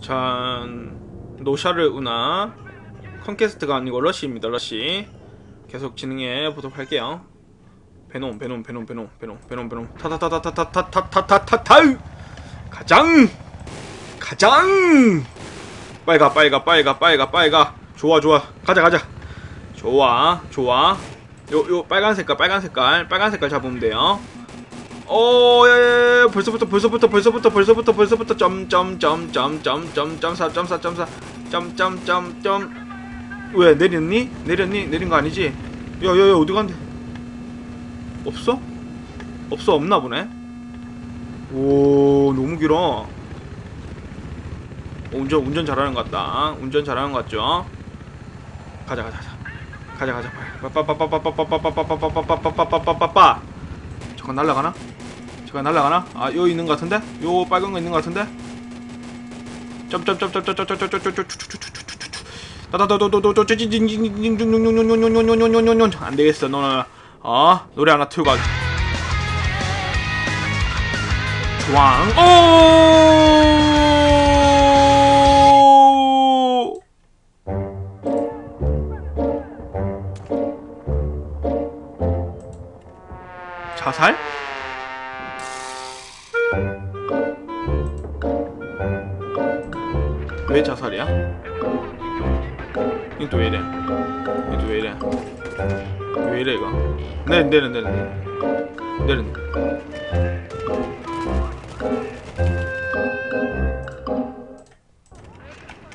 자, 노샤르 우나 컨퀘스트가 아니고 러시입니다. 러시. 계속 진행해 보도록 할게요. 베놈, 베놈, 베놈, 베놈, 베놈, 베놈, 베놈. 타타타타타타타타타타타. 가장, 가장. 빨가, 빨가, 빨가, 빨가, 빨가. 좋아, 좋아. 가자, 가자. 좋아, 좋아. 요, 요 빨간 색깔, 빨간 색깔, 빨간 색깔 잡으면 돼요. 오, 예, 예, 예. 벌써부터, 벌써부터, 벌써부터, 벌써부터, 벌써부터, 점, 점, 점, 점, 점, 점, 점, 사, 점, 사, 점, 사, 점, 점, 점, 점. 왜, 내렸니? 내렸니? 내린 거 아니지? 야, 야, 야, 어디 간대? 없어? 없어, 없나 보네? 오, 너무 길어. 어, 운전, 운전 잘하는 것 같다. 운전 잘하는 것 같죠? 가자, 가자, 가자. 가자, 가자. 빠빠빠빠빠빠빠빠빠빠빠빠빠빠빠빠빠빠. 잠깐 날라가나? 잠깐 날라가나? 아 여기 있는 것 같은데? 요 빨간 거 있는 것 같은데? 안 되겠어 너는 어 노래 하나 틀고 가 주황 오 자살? 왜 자살이야? 이또왜 이래? 이또왜 이래? 왜 이래 이거? 네, 내려 내려 내려 내려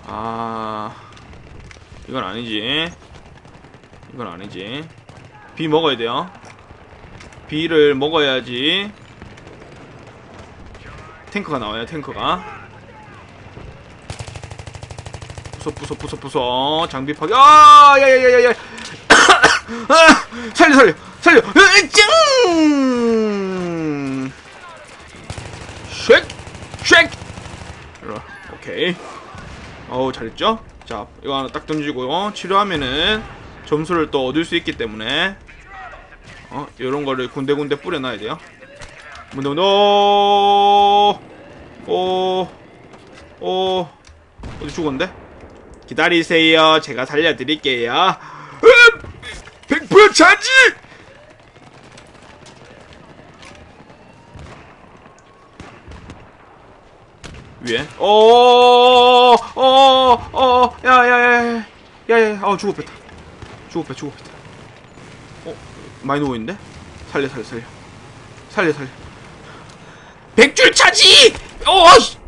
아 이건 아니지 이건 아니지 비 먹어야 돼요 비를 먹어야지 탱크가 나와요 탱크가 부숴 부숴 부숴 부숴 장비 파괴. 아 야야야야야. 살려 살려 살려. 으짱 쉑 쉑 이리 와. 오케이. 어우 잘했죠? 자 이거 하나 딱 던지고요. 치료하면은 점수를 또 얻을 수 있기 때문에. 어 이런 거를 군데군데 뿌려놔야 돼요. 문데 문데 오오 오, 어디 죽었는데 기다리세요. 제가 살려드릴게요. 백퍼 차지! 위에? 어, 어어 어 야 야 야 야 야야 어 죽어 뺐다. 죽어 뺐 죽어 뺐다. 어 많이 누워 있는데? 살려 살려 살려. 살려 살려. 백줄 차지! 어 씨.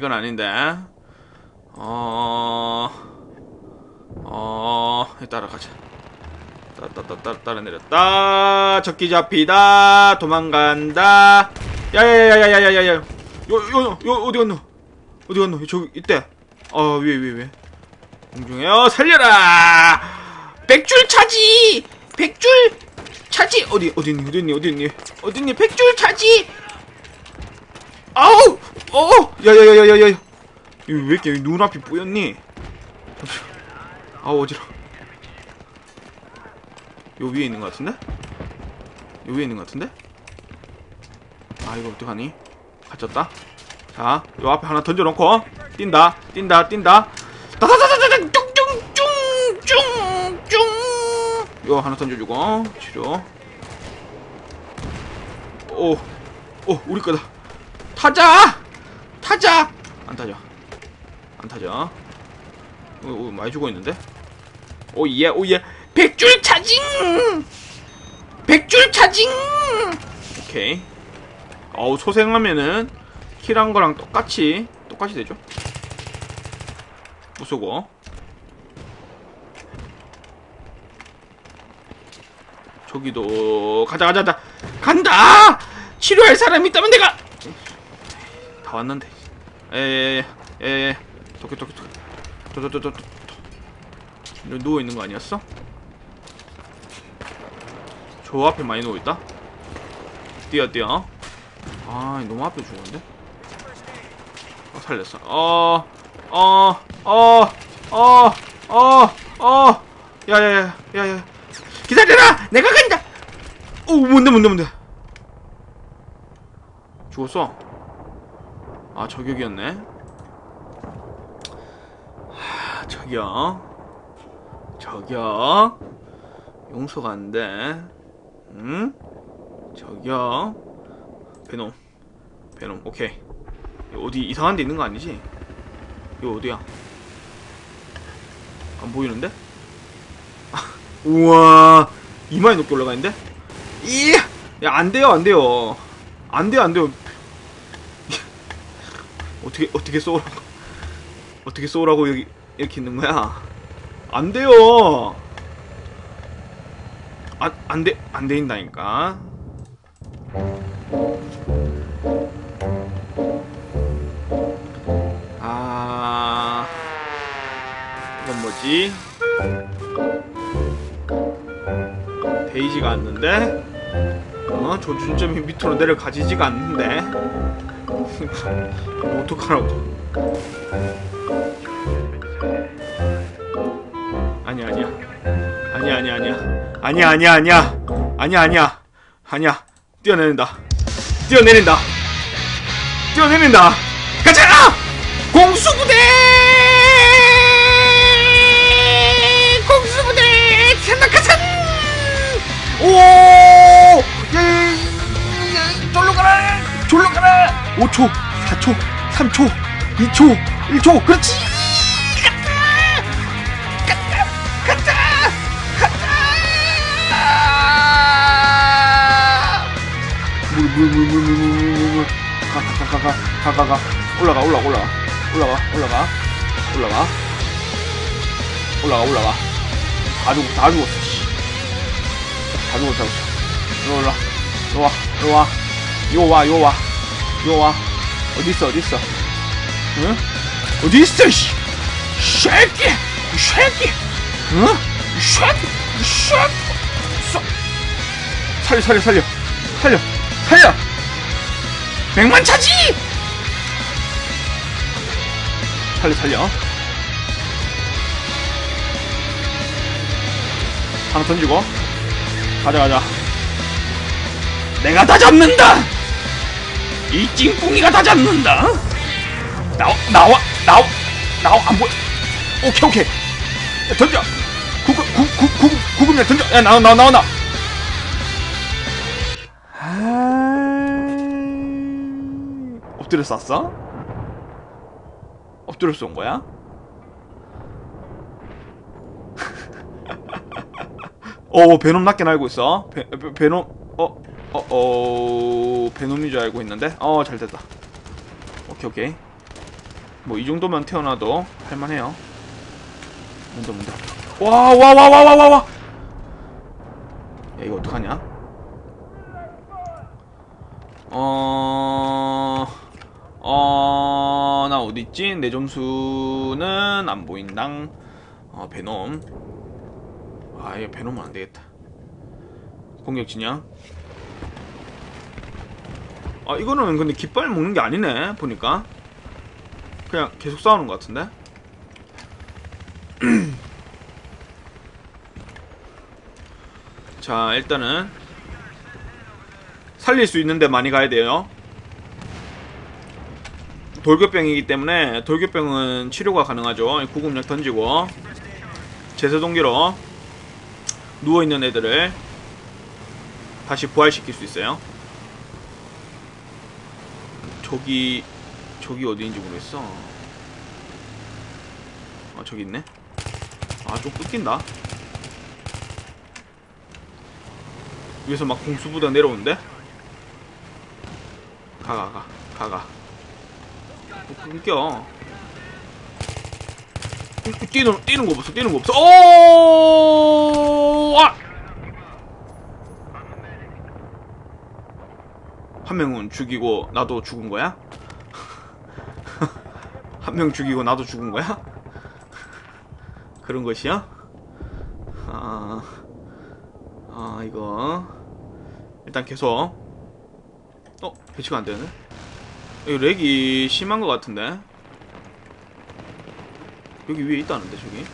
이건 아닌데. 어... 어... 따라가자. 따따따따 따라 내렸다. 적기 잡히다. 도망간다. 야야야야야야야야. 요 요 요 어디 갔노? 어디 갔노? 저기 있대 어 위에 위에 위에 공중에요. 살려라! 백줄 차지! 백줄 차지! 어디 어디 있니? 어디 있니? 어디 있니? 어디 있니? 백줄 차지! 아우 어 야야야야야야 왜 이렇게 눈앞이 뿌였니. 아우 어지러 요 위에 있는 것 같은데? 요 위에 있는 것 같은데? 아 이거 어떡하니? 갇혔다 자, 요 앞에 하나 던져놓고 뛴다, 뛴다, 뛴다 따다다다다 뚱뚱뚱뚱뚱 요 하나 던져주고 치료 오, 오 우리 거다 타자! 타자! 안 타죠. 안 타죠. 오, 오, 많이 죽어 있는데? 오예 오예. 백줄 차징! 백줄 차징! 오케이. 어우 소생하면은 킬한 거랑 똑같이 똑같이 되죠? 부수고. 저기도 가자 가자 가자. 간다! 치료할 사람이 있다면 내가! 다 왔는데 에에에에 도쿄 도쿄 도쿄 도도도도도 누워 있는 거 아니었어? 저 앞에 많이 누워 있다. 뛰어 뛰어. 아 너무 앞에 죽었는데. 어, 살렸어. 어, 어, 어, 어, 어, 어. 야, 야, 야, 야, 야. 기다려라! 내가 간다! 오, 뭔데, 뭔데, 뭔데. 죽었어? 아, 저격이었네. 하, 저격. 저격. 용서가 안 돼. 응? 저격. 베놈. 베놈, 오케이. 어디 이상한 데 있는 거 아니지? 이거 어디야? 안 보이는데? 아, 우와 이마에 높게 올라가는데? 이! 야, 안 돼요, 안 돼요. 안 돼요, 안 돼요. 어떻게, 어떻게 쏘라고. 어떻게 쏘라고 여기, 이렇게 있는 거야? 안 돼요! 안, 안 돼, 안 돼인다니까. 아, 이건 뭐지? 데이지가 않는데? 어, 조준점이 밑으로 내려가지지가 않는데? 어떡하라고? 아니야, 아니야. 아니야, 아니야, 아니야. 아니야, 아니야, 아니야. 아니야, 아니야. 아니야. 뛰어내린다. 뛰어내린다. 뛰어내린다. 가자! 공수부대! 공수부대! 산낙하산! 오! 5초, 4초, 3초, 2초, 1초, 그렇지! 갔다! 갔다! 갔다! 갔다! 물, 물, 물, 물, 물, 물, 물, 물, 물. 가, 가, 가, 가, 가, 가, 가. 올라가, 올라가, 올라가. 올라가, 올라가. 올라가. 올라가, 올라가. 다 죽, 다 죽었어, 씨. 다 죽었어, 다 죽었어. 올라. 이리 와, 이리 와. 이거 와, 이거 와. 이거 와. 어딨어, 어딨어. 응? 어디 있어, 씨. 쉐끼! 쉐끼! 응? 쉐끼! 쉐끼! 쏘. 살려, 살려, 살려. 살려, 살려! 백만 차지! 살려, 살려. 하나 던지고. 가자, 가자. 내가 다 잡는다! 이 찡뿡이가 다 잡는다! 나와, 나와, 나와, 나와, 안 보여. 오케이, 오케이. 야, 던져! 구급, 구, 구, 구, 구급이야, 던져! 야, 나와, 나와, 나와, 나와! 엎드려 쐈어? 엎드려 쏜 거야? 어, 베놈 낫게 알고 있어. 베, 베, 베놈, 어, 어, 어, 베놈인 줄 알고 있는데? 어, 잘 됐다. 오케이, 오케이. 뭐, 이 정도면 태어나도 할만해요. 뭔데, 뭔데. 와, 와, 와, 와, 와, 와, 와! 야, 이거 어떡하냐? 어, 어, 나 어딨지? 내 점수는 안 보인당. 어, 베놈. 아, 얘 베놈은 안 되겠다. 공격 진영. 아, 이거는 근데 깃발 먹는 게 아니네, 보니까. 그냥 계속 싸우는 것 같은데? 자, 일단은 살릴 수 있는데 많이 가야 돼요. 돌격병이기 때문에 돌격병은 치료가 가능하죠. 구급약 던지고 제세동기로 누워 있는 애들을 다시 부활시킬 수 있어요. 저기 저기 어디인지 모르겠어. 아 저기 있네. 아좀 끊긴다. 위에서 막 공수부대 내려오는데? 가가 가 가가 뭐 끊겨 뛰는 뛰는 거 없어 뛰는 거 없어 오 아! 한 명은 죽이고 나도 죽은 거야? 한 명 죽이고 나도 죽은 거야? 그런 것이야? 아, 아 이거 일단 계속 어? 배치가 안 되네? 이 렉이 심한 것 같은데? 여기 위에 있다는데 저기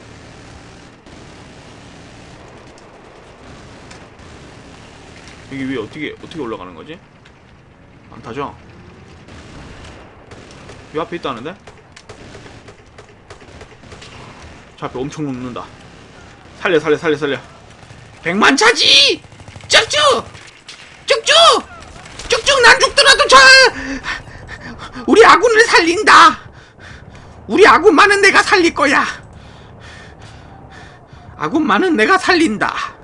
여기 위에 어떻게 어떻게 올라가는 거지? 안 타죠? 이 앞에 있다는데? 저 앞에 엄청 눕는다 살려 살려 살려 살려 백만 차지! 쭉쭉! 쭉쭉! 쭉쭉 난 죽더라도 저 우리 아군을 살린다 우리 아군만은 내가 살릴 거야 아군만은 내가 살린다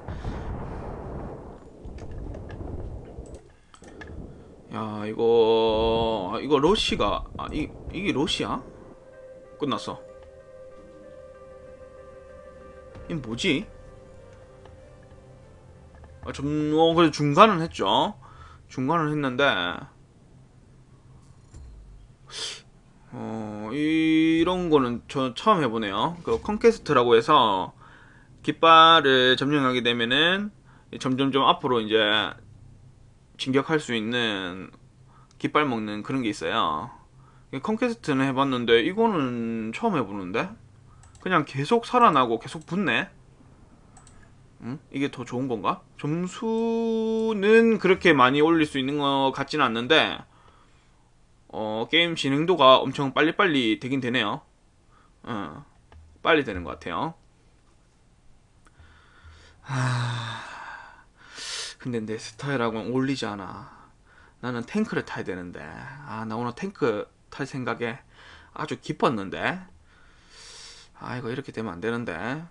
야 이거 이거 러시가 아, 이, 이게 러시야? 끝났어 이 뭐지? 아, 좀, 어, 그래 중간은 했죠 중간은 했는데 어, 이런 거는 저 처음 해보네요 그 컨퀘스트라고 해서 깃발을 점령하게 되면은 점점점 앞으로 이제 진격할 수 있는 깃발 먹는 그런 게 있어요. 컨퀘스트는 해봤는데 이거는 처음 해보는데? 그냥 계속 살아나고 계속 붙네? 음? 이게 더 좋은 건가? 점수는 그렇게 많이 올릴 수 있는 것 같진 않는데 어, 게임 진행도가 엄청 빨리빨리 되긴 되네요. 어, 빨리 되는 것 같아요. 하... 근데 내 스타일하고는 어울리지 않아. 나는 탱크를 타야 되는데. 아, 나 오늘 탱크 탈 생각에 아주 기뻤는데. 아, 이거 이렇게 되면 안 되는데.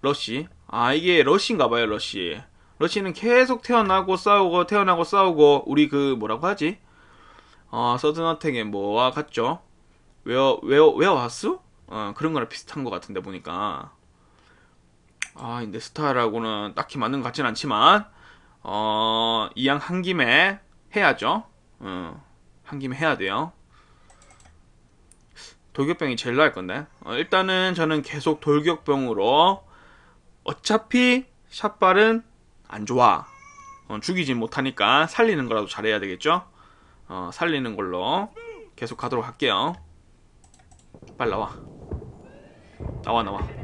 러쉬. 아, 이게 러쉬인가봐요, 러쉬. 러쉬는 계속 태어나고 싸우고, 태어나고 싸우고, 우리 그, 뭐라고 하지? 어, 서든어택에 뭐와 같죠? 웨어, 웨어, 웨어 왔수? 어, 그런 거랑 비슷한 것 같은데, 보니까. 아, 근데 스타라고는 딱히 맞는 것 같진 않지만, 어, 이왕 한 김에 해야죠. 어, 한 김에 해야 돼요. 돌격병이 제일 나을 건데. 어, 일단은 저는 계속 돌격병으로, 어차피 샷발은 안 좋아. 어, 죽이진 못하니까 살리는 거라도 잘해야 되겠죠? 어, 살리는 걸로 계속 가도록 할게요. 빨리 나와. 나와, 나와.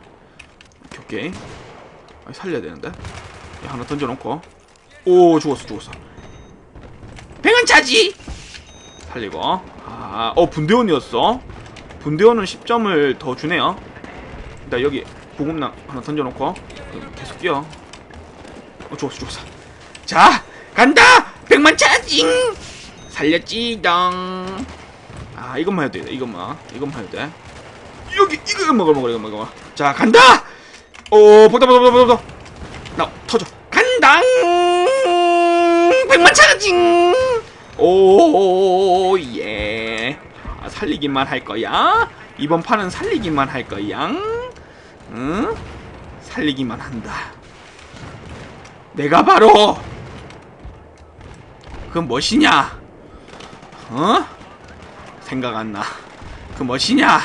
오케이 오케이. 아, 살려야 되는데? 야, 하나 던져놓고. 오 죽었어 죽었어. 백은 차지! 살리고. 아어 분대원이었어? 분대원은 10점을 더 주네요. 나 여기 보급낭 하나 던져놓고. 계속 뛰어. 어 죽었어 죽었어. 자 간다! 100만 차징 살렸지 덩아 이것만 해도 돼 이것만. 이것만 해도 돼. 여기 이거 먹어 먹어 이거 먹어 자 간다! 오 보다 보다 보다 보다. 나 터져. 간당! 백만 차징! 오예. 아, 살리기만 할 거야? 이번 판은 살리기만 할 거야? 응? 살리기만 한다. 내가 바로! 그 무엇이냐? 어? 생각 안나그 멋이냐?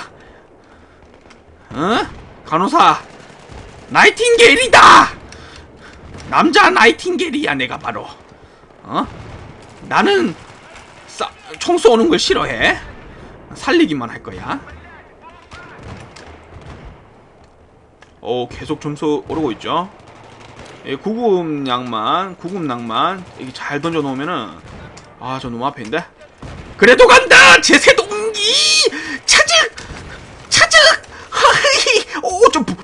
응? 어? 간호사! 나이팅게일이다! 남자 나이팅게일이야 내가 바로 어? 나는 싸, 총 쏘는 걸 싫어해 살리기만 할 거야 오 계속 점수 오르고 있죠 예, 구급 양만 구급 낭만 이게 잘 던져 놓으면은 아 저 너무 앞인데. 그래도 간다 제세도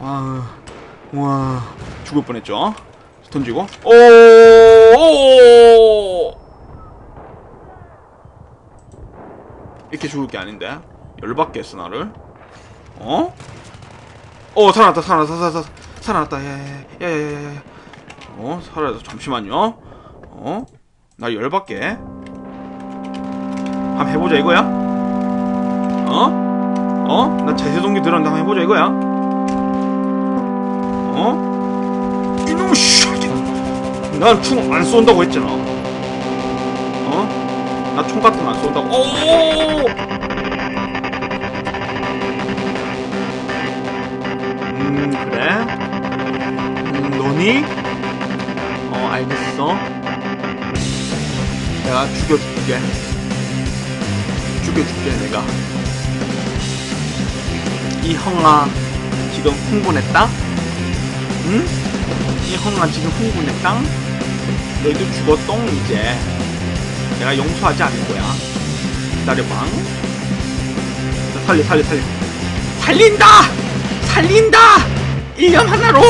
아와 와. 죽을 뻔했죠? 던지고. 오, 오 이렇게 죽을 게 아닌데. 열받게 했어 나를. 어? 어 살아났다 살아났다 살아났다 살아났다. 야야야야야야 어 살아났다 잠시만요. 어? 나 열받게. 한번 해보자 이거야? 어? 어? 나 제세동기 들었는데 한번 해보자 이거야? 어? 이놈 씨 난총 안 쏜다고 했잖아 어? 나 총 같은 거 안 쏜다고 오! 음 그래? 음 너니? 어 알겠어 내가 죽여줄게 죽여줄게 내가 이 형아 지금 흥분했다? 응? 이 형아 지금 흥분했다? 너희도 죽었똥 이제 내가 용서하지 않을 거야 기다려봐 자, 살려 살려 살려 살린다! 살린다! 1년 하나로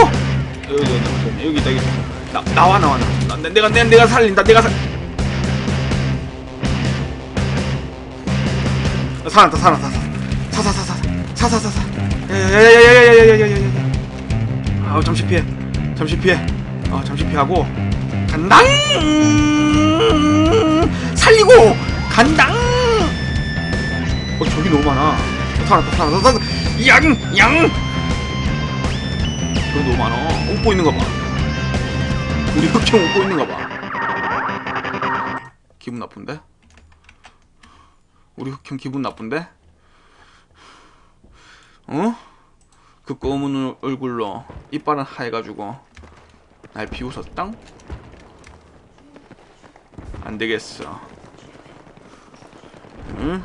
여기 여기 여기 여기 나, 나와 나와 나와 나, 내가 내가 내가 살린다 내가 살 살았다 살았다 사사사사 사사사사 야야야야야야야야야야야 아우 잠시 피해. 잠시 피해. 아 잠시 피하고 간당! 살리고 간당! 어 저기 너무 많아. 살았다 살았다 살았다 양양! 저기 너무 많아. 웃고 있는 거봐. 우리 흑형 웃고 있는 거봐. 기분 나쁜데? 우리 흑형 기분 나쁜데? 어? 그 검은 얼굴로 이빨은 하얘가지고 날 비웃었당? 안 되겠어. 응?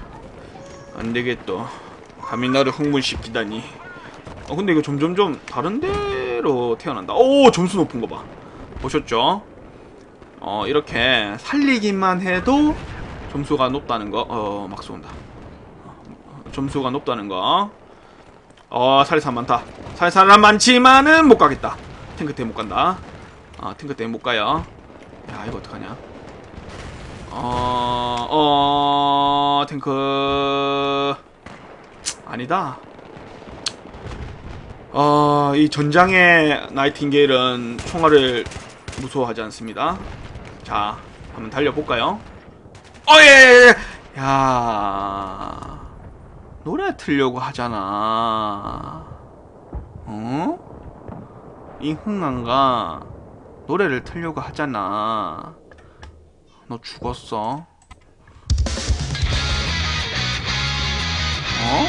안 되겠어. 감히 나를 흥분시키다니. 어, 근데 이거 점점점 다른 데로 태어난다. 오, 점수 높은 거 봐. 보셨죠? 어, 이렇게 살리기만 해도 점수가 높다는 거, 어, 막 쏜다. 어, 점수가 높다는 거. 어, 사람 많다. 사람 많지만은 못 가겠다. 탱크 때문에 못 간다. 아, 탱크 때문에 못 가요. 야, 이거 어떡하냐. 어, 어, 탱크. 아니다. 어, 이 전장의 나이팅게일은 총알을 무서워하지 않습니다. 자, 한번 달려볼까요? 어, 예, 예, 예. 야, 노래 틀려고 하잖아. 어? 이 흥한가 노래를 틀려고 하잖아. 너 죽었어. 어?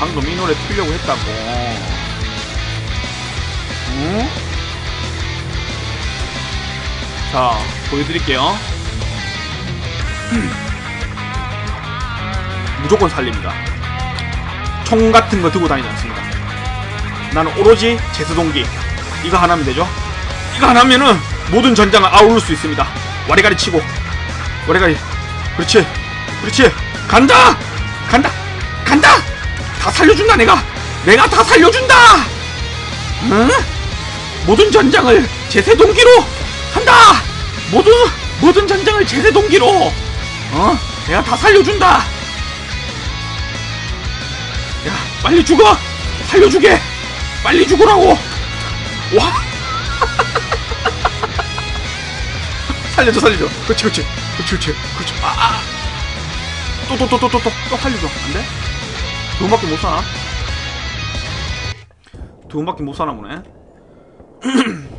방금 이 노래 틀려고 했다고. 응? 자, 보여드릴게요. 무조건 살립니다. 총 같은 거 들고 다니지 않습니다. 나는 오로지 제수동기. 이거 하나면 되죠? 이거 하나면은 모든 전장을 아우를 수 있습니다. 와리가리 치고. 와리가리. 그렇지. 그렇지. 간다! 간다! 간다! 다 살려준다, 내가! 내가 다 살려준다! 응? 모든 전장을 제세 동기로 한다! 모든, 모든 전장을 제세 동기로! 어? 내가 다 살려준다! 빨리 죽어! 살려주게! 빨리 죽으라고! 와! 살려줘, 살려줘. 그렇지, 그렇지. 그렇지, 그렇지. 그렇지. 아, 아. 또, 또, 또, 또, 또, 또, 또 살려줘. 안 돼? 두 번밖에 못 사나? 두 번밖에 못 사나 보네.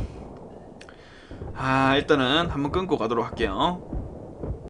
아, 일단은 한번 끊고 가도록 할게요.